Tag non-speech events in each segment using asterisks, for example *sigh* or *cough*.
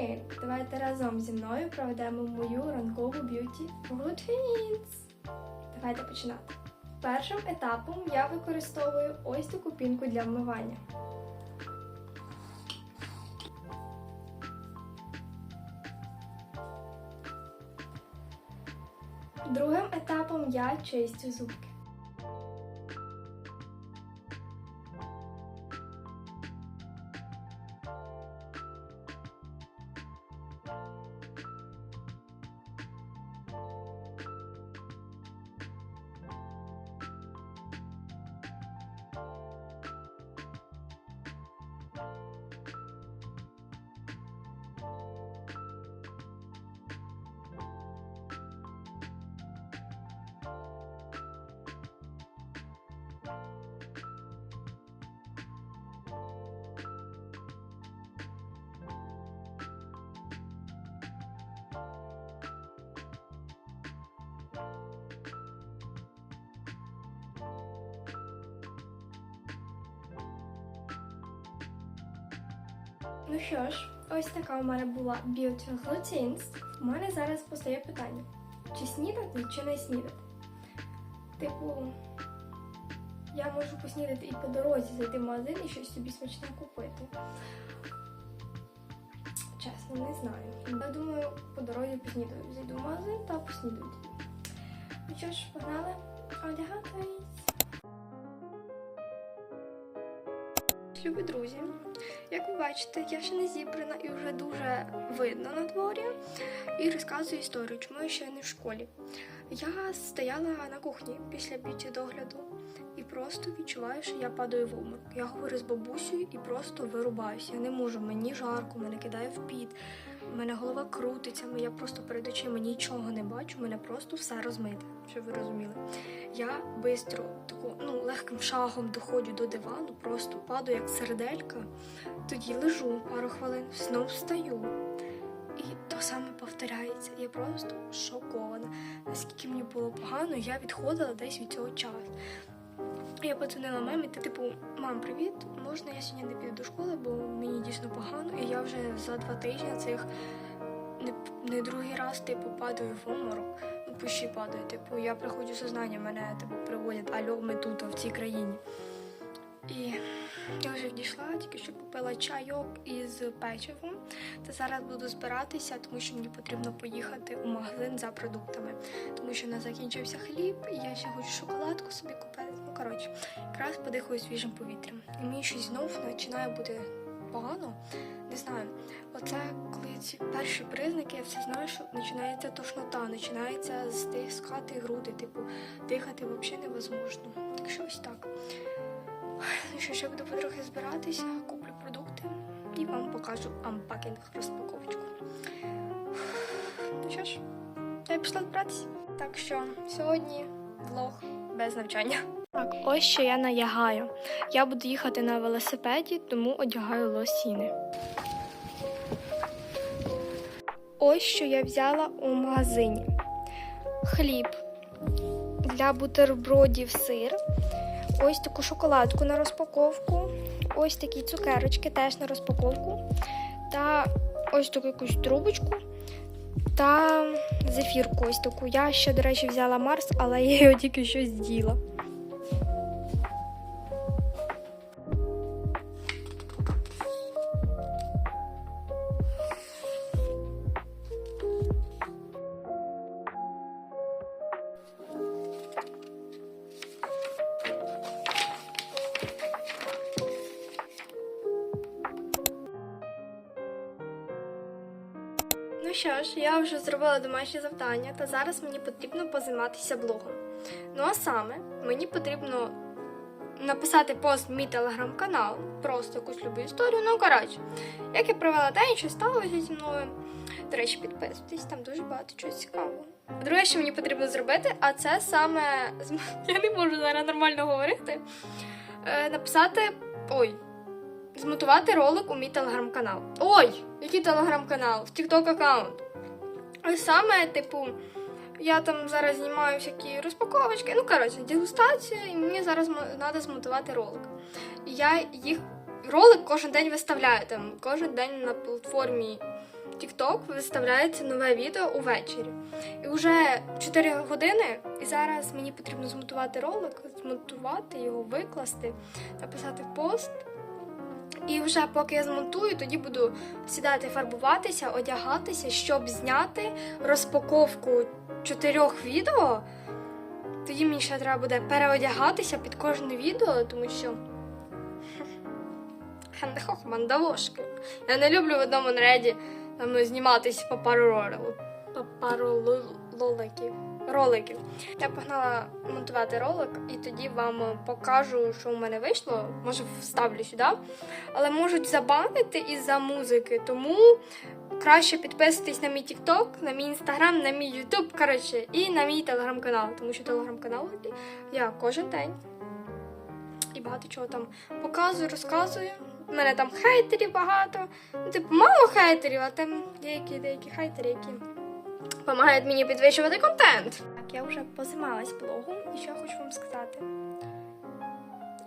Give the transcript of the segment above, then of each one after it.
Привіт! Давайте разом зі мною проведемо мою ранкову б'юті routines. Давайте починати. Першим етапом я використовую ось таку пінку для вмивання. Другим етапом я чистю зубки. Ну що ж, ось така у мене була Beauty Routines. У мене зараз постає питання: чи снідати, чи не снідати? Типу, я можу поснідати і по дорозі зайти в магазин і щось собі смачне купити. Чесно, не знаю. Я думаю, по дорозі поснідаю. Зайду в магазин та поснідаю. Ну що ж, погнали одягатись. Любі друзі, як ви бачите, я ще не зібрана і вже дуже видно на дворі. І розказую історію, чому я ще не в школі. Я стояла на кухні після б'юті догляду і просто відчуваю, що я падаю в обморок. Я говорю з бабусею і просто вирубаюся. Я не можу, мені жарко, мене кидає в піт, мене голова крутиться, я просто перед очима нічого не бачу, мене просто все розмите, щоб ви розуміли. Я швидко, таку, ну, легким шагом доходжу до дивану, просто падаю як серделька, тоді лежу пару хвилин, знов встаю. І то саме повторяється. Я просто шокована. Наскільки мені було погано, я відходила десь від цього часу. Я подзвонила мамі, та типу, мам, привіт, можна я сьогодні не піду до школи, бо мені дійсно погано, і я вже за два тижні цих не, не другий раз типу падаю в обморок. Ну, пущі падаю. Типу, я приходжу сознання, мене типу приводять, альо, ми тут, в цій країні. І я вже дійшла, тільки що попила чайок із печивом. Та зараз буду збиратися, тому що мені потрібно поїхати у магазин за продуктами, тому що не закінчився хліб, і я ще хочу шоколадку собі купити. Коротше, якраз подихаю свіжим повітрям. І мені щось знов починає бути погано. Не знаю, оце коли ці перші признаки, я все знаю, що починається тошнота, починається стискати груди, типу дихати взагалі невозможно. Так що ось так. Ну що я буду потрохи збиратися, куплю продукти і вам покажу ампакінг розпаковочку. Ну що ж, я пішла збиратися. Так що сьогодні влог без навчання. Так, ось що я наягаю. Я буду їхати на велосипеді, тому одягаю лосіни. Ось що я взяла у магазині: хліб для бутербродів сир. Ось таку шоколадку на розпаковку, ось такі цукерочки теж на розпаковку, та ось таку якусь трубочку та зефірку ось таку. Я ще, до речі, взяла Марс, але я його тільки що з'їла. Що ж, я вже зробила домашнє завдання, та зараз мені потрібно позайматися блогом. Ну а саме, мені потрібно написати пост в мій телеграм-канал, просто якусь любу історію. Ну, коротше, як я провела день, що сталося зі мною. До речі, підписуйтесь, там дуже багато чого цікавого. Друге, що мені потрібно зробити, а це саме *laughs* я не можу зараз нормально говорити. Е, написати. Ой, змотувати ролик у мій телеграм-канал. Ой, який телеграм-канал? В TikTok аккаунт. Саме, типу, я там зараз знімаю всякі розпаковочки, ну, коротше, дегустація, і мені зараз треба змотувати ролик. І я їх ролик кожен день виставляю. Там, кожен день на платформі TikTok виставляється нове відео увечері. І вже 4 години, і зараз мені потрібно змонтувати ролик, змонтувати його, викласти, написати пост. І вже поки я змонтую, тоді буду сідати фарбуватися, одягатися, щоб зняти розпаковку чотирьох відео. Тоді мені ще треба буде переодягатися під кожне відео, тому що. *laughs* Хендехох мандавошки. Я не люблю в одному наряді там, ну, зніматись по пару роликів. Роликів. Я погнала монтувати ролик і тоді вам покажу, що у мене вийшло. Може, вставлю сюди. Але можуть забанити із-за музики. Тому краще підписуйтесь на мій TikTok, на мій Instagram, на мій YouTube, коротше, і на мій телеграм-канал. Тому що телеграм-канал я кожен день і багато чого там показую, розказую. У мене там хейтерів багато. Ну, типу, мало хейтерів, а там деякі деякі хейтери, які допомагають мені підвищувати контент. Так, я вже позаймалась блогом, і що я хочу вам сказати.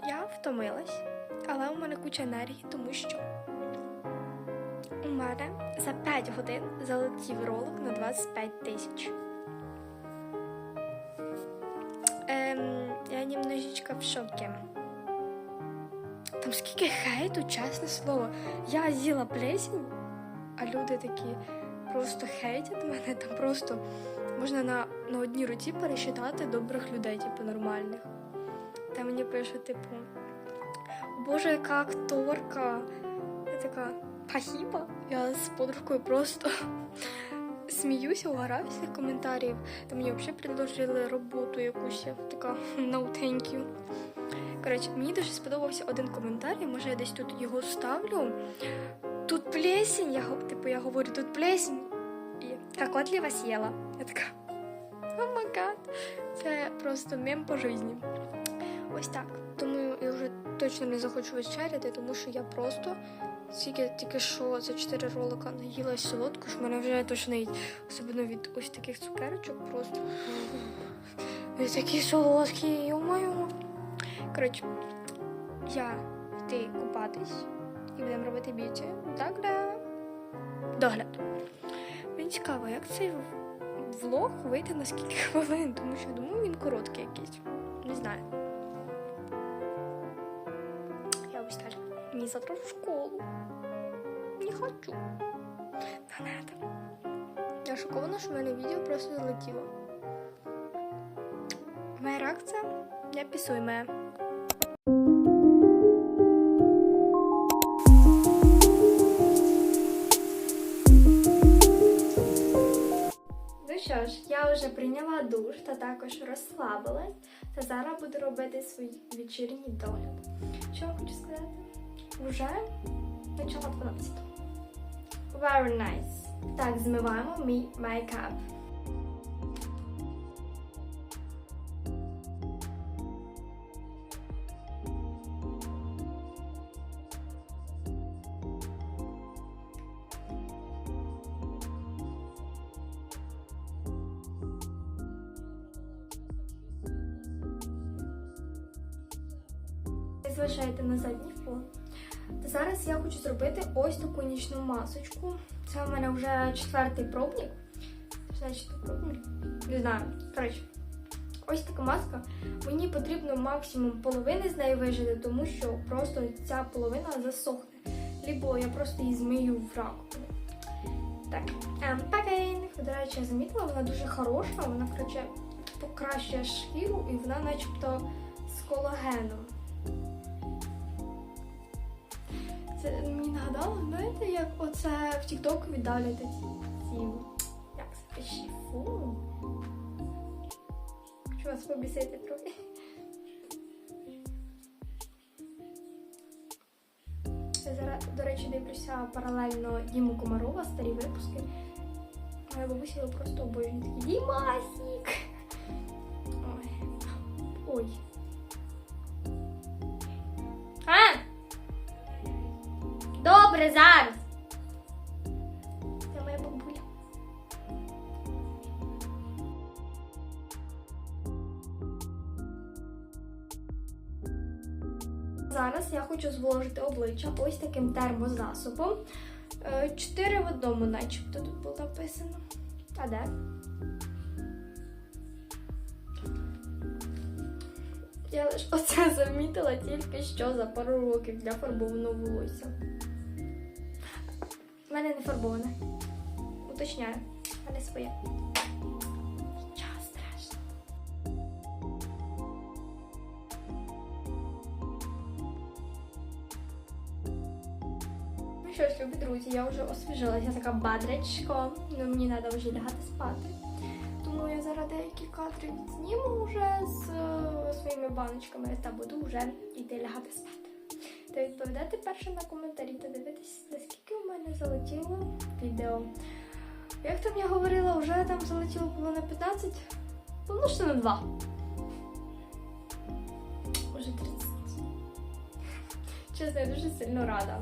Я втомилась, але у мене куча енергії, тому що у мене за 5 годин залетів ролик на 25 тисяч. Ем, я немножечко в шокі. Там скільки хейту, чесне слово. Я з'їла плесінь, а люди такі просто хейтять мене. Там просто можна на, на одній руці пересчитати добрих людей, типу нормальних. Та мені пишуть, типу, Боже, яка акторка. Я така пахіба. Я з подругою просто *laughs* сміюся, угораюся з коментарів. Та мені взагалі предложили роботу якусь. Я така no. Коротше, мені дуже сподобався один коментар, може я десь тут його ставлю. Тут плесень, я, типу, я говорю, тут плесень. І кокотлива съела. Я така, о май. Це просто мем по житті. Ось так. Тому я вже точно не захочу вечеряти, тому що я просто тільки, тільки що за 4 ролика наїлась солодку, що мене вже точно їсть. Особливо від ось таких цукерочок просто. Ви такі солодкі, йо-моє. Коротше, я йти купатись і будемо робити б'юті. Догляд. Догляд. Мені цікаво, як цей влог вийде на скільки хвилин, тому що я думаю, він короткий якийсь. Не знаю. Я ось так. Мені завтра в школу. Не хочу. Не надо. Я шокована, що в мене відео просто залетіло. Моя реакція не пісуйме. Ну що ж, я вже прийняла душ та також розслабилась. Та зараз буду робити свій вечірній догляд. Що хочу сказати? Уже почала 12. Very nice. Так, змиваємо мій мейкап. Залишаєте на задній фон. Та зараз я хочу зробити ось таку нічну масочку. Це у мене вже четвертий пробник. Значить, пробник? Не знаю. Коротше, ось така маска. Мені потрібно максимум половини з неї вижити, тому що просто ця половина засохне. Лібо я просто її змию в раковину. Так, unpacking. До речі, я замітила, вона дуже хороша, вона коротше, покращує шкіру і вона начебто з колагеном. Це мені нагадало, знаєте, як оце в Тіктоку віддаляти ці. Як це пиші? Фу. Хочу вас побісити трохи. Я зараз, до речі, дивлюся паралельно Діму Комарова, старі випуски. Моя бабуся його просто. Такий Дімасік! Ой. Ой. Добре, зараз. Це моя бабуля. Зараз я хочу зволожити обличчя ось таким термозасобом. Е, Чотири в одному, начебто тут було написано. А де? Я лише оце замітила тільки що за пару років для фарбованого волосся. У мене не фарбоване. Уточняю, в мене своє. Ну що ж, любі друзі, я вже освіжилася, така бадрячко. Ну мені треба вже лягати спати. Тому я зараз деякі кадри зніму вже з е, своїми баночками та буду вже йти лягати спати. Та відповідати першим на коментарі та дивитись, наскільки у мене залетіло відео. Як там я говорила, вже там залетіло було на 15, помножте на 2. Уже 30. Чесно, я дуже сильно рада.